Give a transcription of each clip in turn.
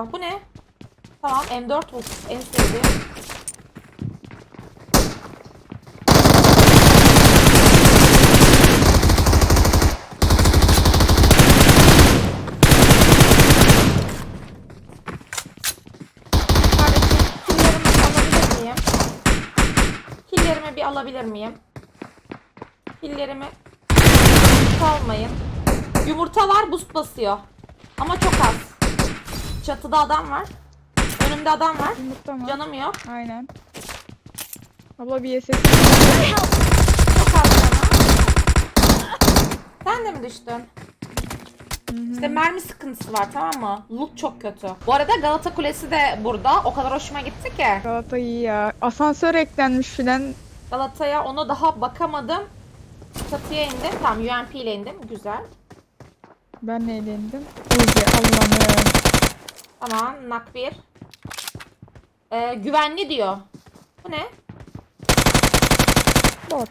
burada. Bu ne? Tamam M4 olsun. En sevdiğim. Killerimi bir alabilir miyim? Killerimi almayın. Yumurtalar boost basıyor. Ama çok az. Çatıda adam var. Önümde adam var. Yumurta mı? Canım yok. Aynen. Abla bir SS. Çok az canım. Sen de mi düştün? İşte mermi sıkıntısı var tamam mı? Loot çok kötü. Bu arada Galata Kulesi de burada. O kadar hoşuma gitti ki. Galata iyi ya. Asansör eklenmiş filan. Galata'ya onu daha bakamadım. Çatıya indim. Tamam UMP ile indim. Güzel. Ben neyle indim? Uzi Allah'ım. Tamam nak bir. Ee, güvenli diyor. Bu ne? Bot.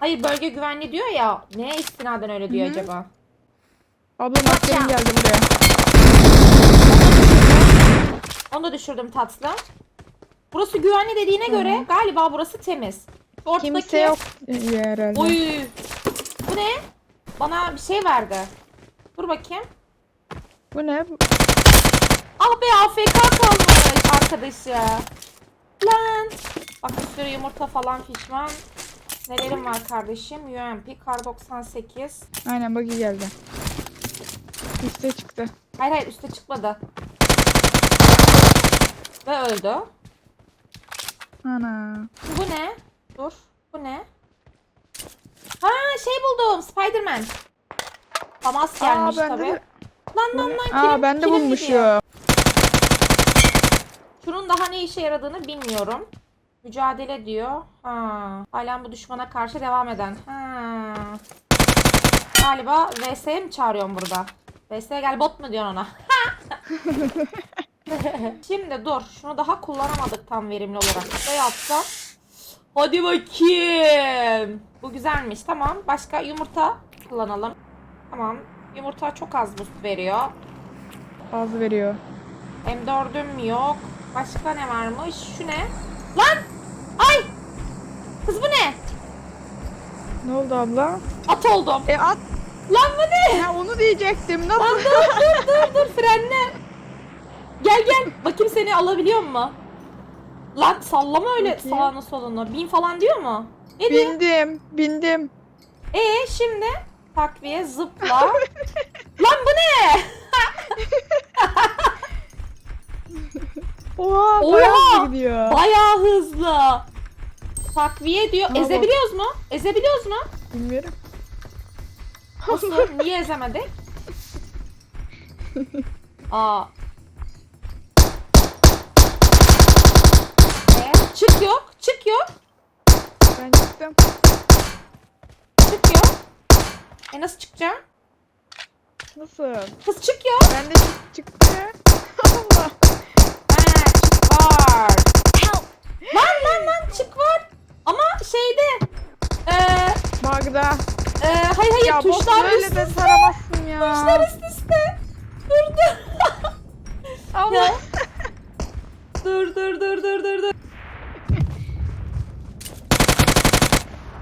Hayır bölge güvenli diyor ya. Neye istinaden öyle diyor Hı hı. acaba? Abla maklerin geldi buraya. Onu da düşürdüm tatlı. Burası güvenli dediğine göre galiba burası temiz. Ortadaki... Kimse yok herhalde. Oy. Bu ne? Bana bir şey verdi. Dur bakayım. Bu ne? AFK kalmış arkadaşı. Lan. Bak bir sürü yumurta falan fişman. Nelerim var kardeşim? UMP, Kar 98. Aynen buggy geldi. Üste çıktı. Hayır hayır üste çıkmadı. Ve öldü. Ana. Bu ne? Dur. Bu ne? Ha şey buldum. Spiderman. Famas gelmiş bende tabi. Lan lan lan. Aa kilim- ben de bulmuşum. Şunun daha ne işe yaradığını bilmiyorum. Mücadele diyor. Ha. Halen bu düşmana karşı devam eden. Ha. Galiba VS'ye mi çağırıyorum burada? VS'ye gel bot mu diyorsun ona? Şimdi dur. Şunu daha kullanamadık tam verimli olarak. Şuraya yapsam. Hadi bakayım. Bu güzelmiş. Tamam. Başka yumurta kullanalım. Tamam. Yumurta çok az boost veriyor. Az veriyor. M4'üm yok. Başka ne varmış? Şu ne? Lan! Ay! Kız bu ne? Ne oldu abla? At oldum. E at. Lan bu ne? Ya onu diyecektim. Lan Nasıl? dur dur dur dur frenle. Gel gel. Bakayım seni alabiliyor mu? Lan sallama öyle Bakayım. sağını solunu. Bin falan diyor mu? Ne diyor? bindim. Bindim. Ee şimdi takviye zıpla. Lan bu ne? Oha, Oha! bayağı hızlı gidiyor. Bayağı hızlı. Takviye diyor. Ama bak- Ezebiliyoruz mu? Ezebiliyoruz mu? Bilmiyorum. Nasıl? Niye ezemedik? Aa. Ee, çık yok. Çık yok. Ben çıktım. Çık yok. E nasıl çıkacağım? Nasıl? Kız çık yok. Ben de çık çıktı. Allah. Var. Lan lan lan çık var. Ama şeyde. Eee Bug'da. e, hayır hayır Ya tuşlar böyle üst de üste. saramazsın ya. Tuşlar üst üste. Dur dur. Allah. Dur dur dur dur dur dur.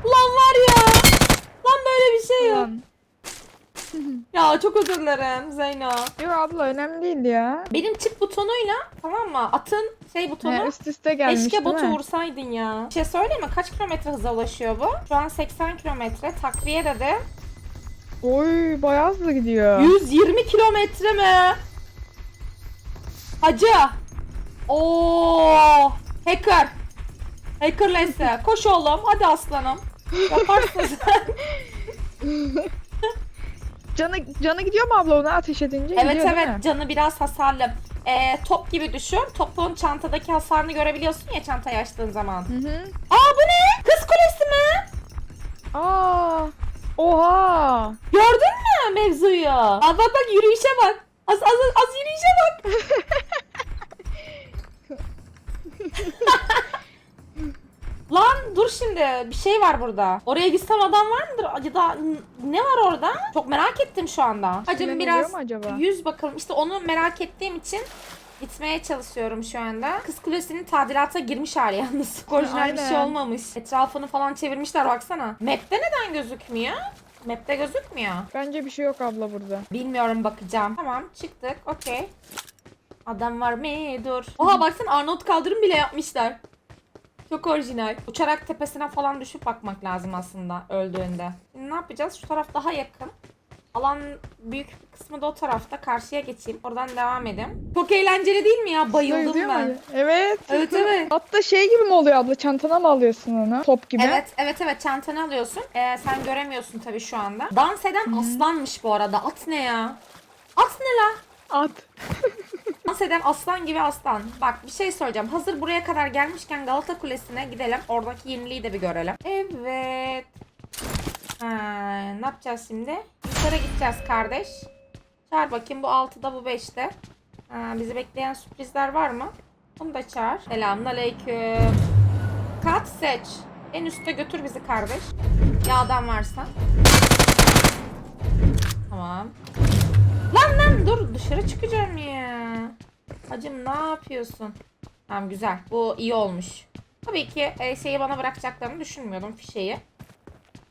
Lan var ya. Lan böyle bir şey yok. Ulan. Ya çok özür dilerim Zeyno. Yok abla önemli değil ya. Benim çık butonuyla tamam mı? Atın şey butonu. He, üst üste gelmiş Keşke botu mi? vursaydın ya. Bir şey söyleyeyim mi? Kaç kilometre hıza ulaşıyor bu? Şu an 80 kilometre. Takviye dedi. Oy bayağı hızlı gidiyor. 120 kilometre mi? Hacı. Oo, hacker. Hacker Lese. Koş oğlum. Hadi aslanım. Yaparsın sen. Canı canı gidiyor mu abla ona ateş edince? evet gidiyor, evet. Canı biraz hasarlı. Ee, top gibi düşün. Topun çantadaki hasarını görebiliyorsun ya çantayı açtığın zaman. Hı hı. Aa bu ne? Kız kulesi mi? Aa. Oha. Gördün mü mevzuyu? Aa, bak bak yürüyüşe bak. Az az az yürüyüşe bak. Dur şimdi bir şey var burada. Oraya gitsem adam var mıdır? Ya da ne var orada? Çok merak ettim şu anda. Hacım biraz mu acaba? yüz bakalım. İşte onu merak ettiğim için gitmeye çalışıyorum şu anda. Kız Kulesi'nin tadilata girmiş hali yalnız. Orijinal bir şey Aynen. olmamış. Etrafını falan çevirmişler baksana. Map'te neden gözükmüyor? Map'te gözükmüyor. Bence bir şey yok abla burada. Bilmiyorum bakacağım. Tamam çıktık. Okey. Adam var mı? Dur. Oha baksana Arnold kaldırım bile yapmışlar. Çok orijinal. Uçarak tepesine falan düşüp bakmak lazım aslında öldüğünde. Şimdi ne yapacağız? Şu taraf daha yakın. Alan büyük bir kısmı da o tarafta. Karşıya geçeyim. Oradan devam edeyim. Çok eğlenceli değil mi ya? Bayıldım mu ben. Evet. Evet evet. Hatta şey gibi mi oluyor abla? Çantana mı alıyorsun onu? Top gibi. Evet evet evet çantanı alıyorsun. Ee, sen göremiyorsun tabii şu anda. Dans eden aslanmış bu arada. At ne ya? At ne la? At. Dans eden aslan gibi aslan. Bak bir şey söyleyeceğim. Hazır buraya kadar gelmişken Galata Kulesi'ne gidelim. Oradaki yeniliği de bir görelim. Evet. Ha, ne yapacağız şimdi? Yukarı gideceğiz kardeş. Çağır bakayım bu 6'da bu 5'te. Ha, bizi bekleyen sürprizler var mı? Bunu da çağır. Selamünaleyküm. Kat seç. En üste götür bizi kardeş. Ya adam varsa. Tamam. Lan lan dur dışarı çıkacağım ya. Hacım ne yapıyorsun? Tamam güzel. Bu iyi olmuş. Tabii ki e, şeyi bana bırakacaklarını düşünmüyordum fişeği.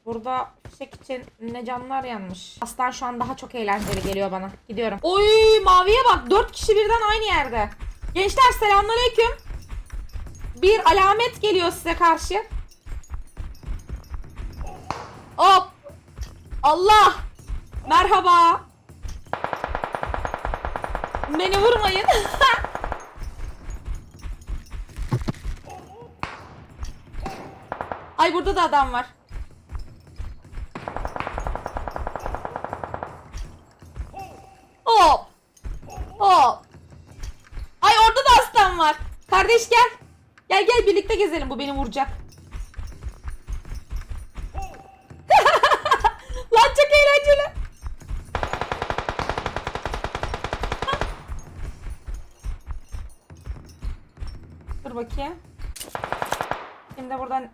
Burada fişek için ne canlar yanmış. Aslan şu an daha çok eğlenceli geliyor bana. Gidiyorum. Oy maviye bak. Dört kişi birden aynı yerde. Gençler selamünaleyküm. Bir alamet geliyor size karşı. Hop. Allah. Merhaba. Beni vurmayın. Ay burada da adam var. Hop. Hop. Ay orada da aslan var. Kardeş gel. Gel gel birlikte gezelim. Bu beni vuracak. Dur bakayım. Şimdi burada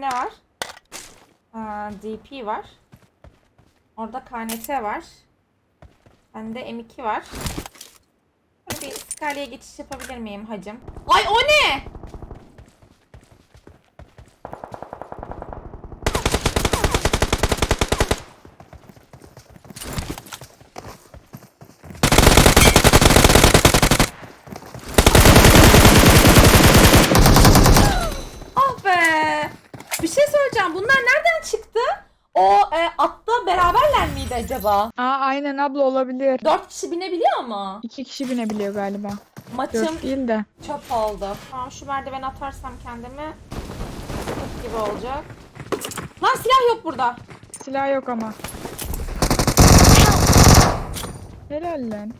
ne var? Aa, DP var. Orada KNT var. Bende M2 var. Bir skaleye geçiş yapabilir miyim hacım? Ay o ne? Ah be. Bir şey söyleyeceğim. Bunlar nereden çıktı? O e, atta beraberler miydi acaba? Aa aynen abla olabilir. Dört kişi binebiliyor mu? İki kişi binebiliyor galiba. Maçım Dört değil de. çöp oldu. Tamam şu merdiveni atarsam kendimi sıkıntı gibi olacak. Lan silah yok burada. Silah yok ama. Helal lan.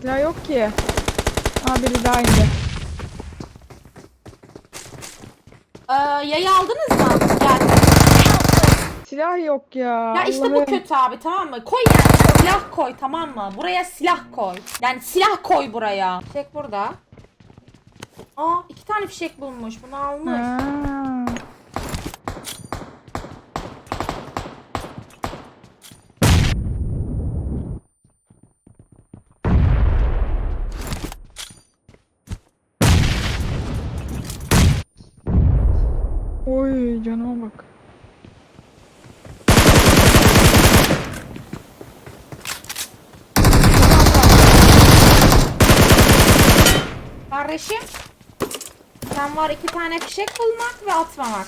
Silah yok ki. Aa biri daha indi. Ee, yayı aldınız mı? Geldi. Silah yok ya. Ya işte bu Allah'ım. kötü abi tamam mı? Koy yani silah koy tamam mı? Buraya silah koy. Yani silah koy buraya. Fişek burada. Aa iki tane fişek bulmuş. Bunu almış. Ha. Oy canıma bak. Kardeşim. Sen var iki tane fişek bulmak ve atmamak.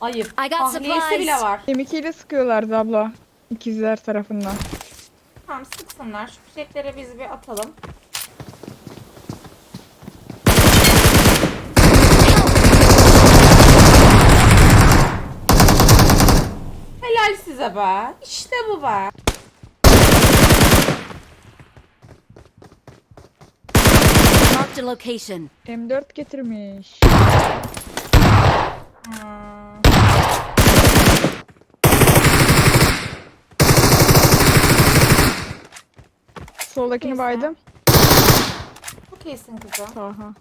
Ayıp. I got supplies. bile var. M2 ile sıkıyorlardı abla. İkizler tarafından. Tamam sıksınlar. Şu fişekleri biz bir atalım. Helal size be. İşte bu be. Marked a location. M4 getirmiş. Aa. Soldakini Neyse. baydım. Okeysin kızım. Aha.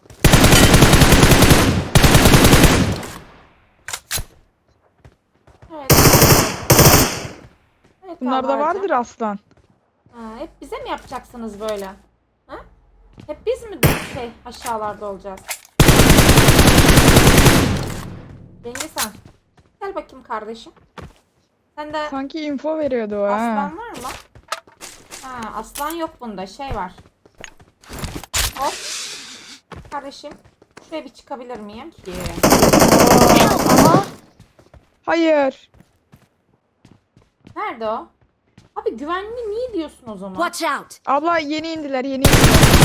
Evet. Bunlarda vardır aslan. Ha, hep bize mi yapacaksınız böyle? Hep biz mi şey aşağılarda olacağız? Cengiz Han. Gel bakayım kardeşim. Sen de Sanki info veriyordu o ha. aslan var mı? Ha, aslan yok bunda. Şey var. Hop. Kardeşim. Şuraya bir çıkabilir miyim ki? Aha. Hayır. Nerede o? Abi güvenli niye diyorsun o zaman? Watch out! Abla yeni indiler yeni indiler.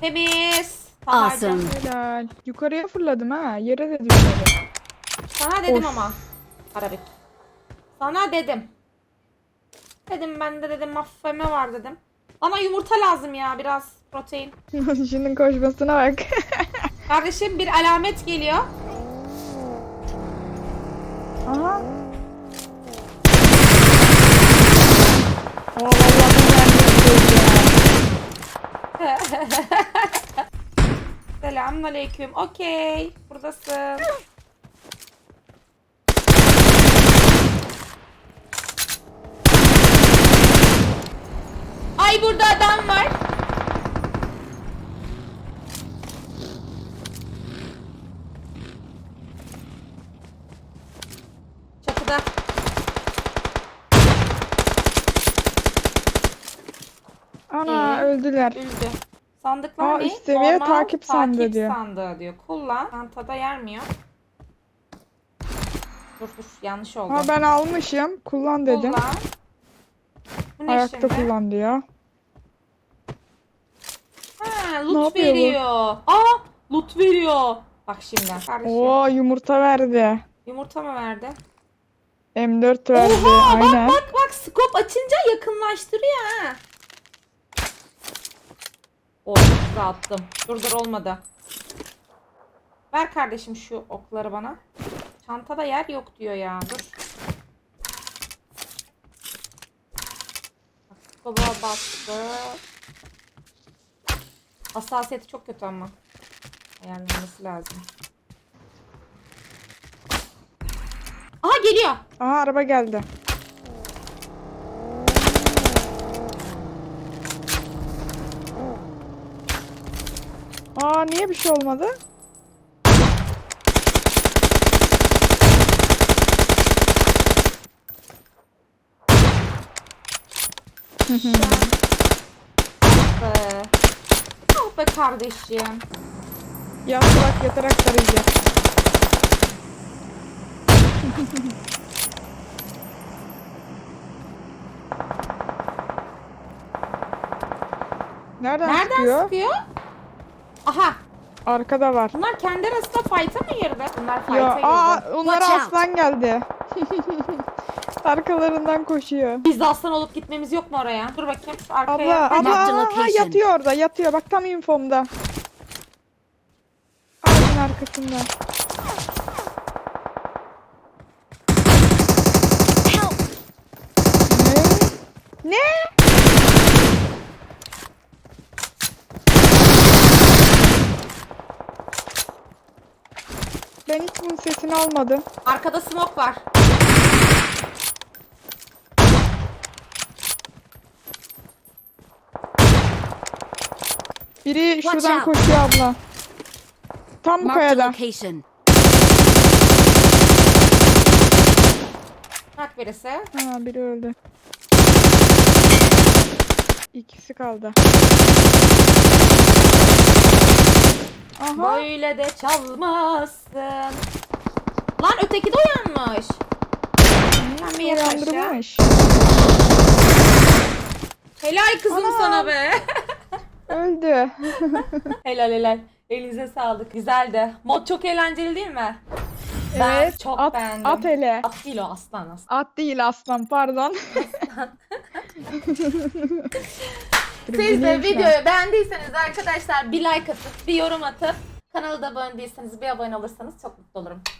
Temiz. Taha'cığım. Awesome. Helal. Yukarıya fırladım ha. Yere de düşmedi. Sana dedim Of. ama. Arabik. Sana dedim. Dedim ben de dedim affeme var dedim. Bana yumurta lazım ya biraz protein. Şunun koşmasına bak. Kardeşim bir alamet geliyor. Aha. Mermi ya. Selamünaleyküm. Okey. Buradasın. Ay burada adam var. Çatıda. Öldüler. Üldü. Sandıklar Aa, ne? seviye Normal takip sandığı diyor. sandığı diyor. Kullan. Çantada yermiyor. Dur dur yanlış oldu. Ha ben almışım. Kullan dedim. Kullan. Bu ne Ayakta şimdi? kullan diyor. Ha, Ne loot yapıyor bu? veriyor. Aa loot veriyor. Bak şimdi kardeşim. Oo yumurta verdi. Yumurta mı verdi? M4 verdi. Oha Aynen. bak bak bak scope açınca yakınlaştırıyor ha. Oh güzel attım. Dur dur olmadı. Ver kardeşim şu okları bana. Çantada yer yok diyor ya. Dur. Scope'a bastı. Hassasiyeti çok kötü ama. Ayarlanması lazım. Aha geliyor. Aha araba geldi. Aa niye bir şey olmadı? be. Ah be kardeşim. Yatarak yatarak tarayacak. Nereden, Nereden sıkıyor? sıkıyor? Aha. Arkada var. Bunlar kendi arasında fight'a mı girdi? Bunlar fight'a Ya, girdi. aa, onlara Watch out. aslan geldi. Arkalarından koşuyor. Biz de aslan olup gitmemiz yok mu oraya? Dur bakayım şu arkaya. Abla, abla Mark the aha, location. yatıyor orada, yatıyor. Bak tam infomda. Ağacın arkasında. Help! Ne? Ne? Ben hiç bunun sesini almadım. Arkada smoke var. Biri Watch şuradan out. koşuyor abla. Tam bu Marked a kayada. location. Bak birisi. Ha biri öldü. İkisi kaldı. Aha. Böyle de çalmazsın. Lan öteki de uyanmış. Sen bir. Uyandırılmış. Helal kızım Ana. sana be. Öldü. helal helal. Elinize sağlık. Güzeldi. Mod çok eğlenceli değil mi? Ben evet. çok at, beğendim. At hele. At değil o aslan aslan. At değil aslan pardon. Siz de videoyu beğendiyseniz arkadaşlar bir like atıp bir yorum atıp kanala da abone değilseniz bir abone olursanız çok mutlu olurum.